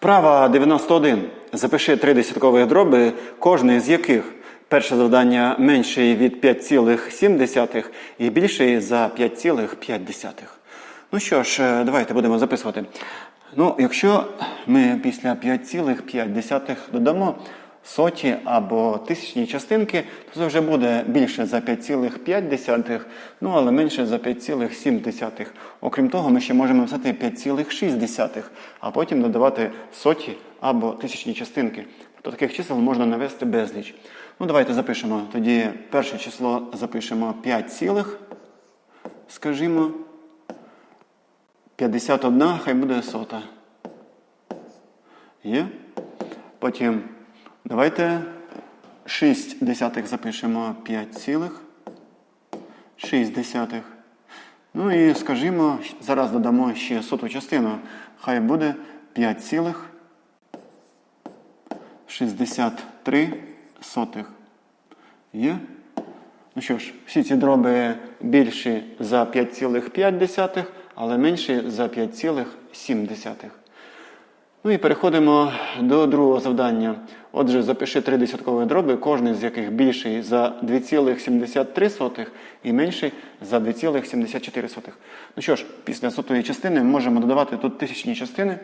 Вправа 91. Запиши три десяткових дроби, кожний з яких перше завдання менший від 5,7 і більший за 5,5. Ну що ж, е, давайте будемо записувати. Ну, якщо ми після 5,5 додамо соті або тисячні частинки, то це вже буде більше за 5,5, ну але менше за 5,7. Окрім того, ми ще можемо писати 5,6, а потім додавати соті або тисячні частинки. Тобто таких чисел можна навести безліч. Ну, давайте запишемо. Тоді перше число запишемо 5 цілих, скажімо, 51, хай буде сота. Є? Потім давайте 6 десятих запишемо 5 цілих. 6 десятих. Ну і скажімо, зараз додамо ще соту частину. Хай буде 5 цілих 63 сотих. Є? Ну що ж, всі ці дроби більші за 5,5, але менші за 5,7. Ну і переходимо до другого завдання. Отже, запиши три десяткові дроби, кожний з яких більший за 2,73 і менший за 2,74. Ну що ж, після сотої частини можемо додавати тут тисячні частини,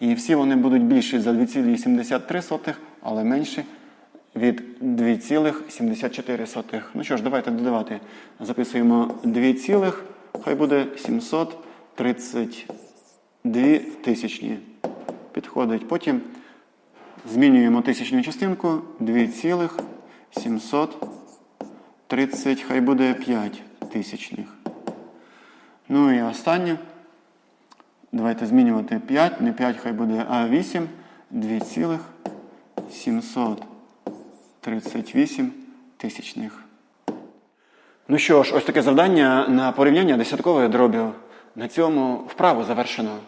і всі вони будуть більші за 2,73, але менші від 2,74. Ну що ж, давайте додавати. Записуємо 2, хай буде 732 тисячні. Підходить. Потім змінюємо тисячну частинку 2,730, хай буде 5 тисячних. Ну і останнє. Давайте змінювати 5, не 5, хай буде, а 8, 2,738 тисячних. Ну що ж, ось таке завдання на порівняння десяткових дробів. На цьому вправу завершено.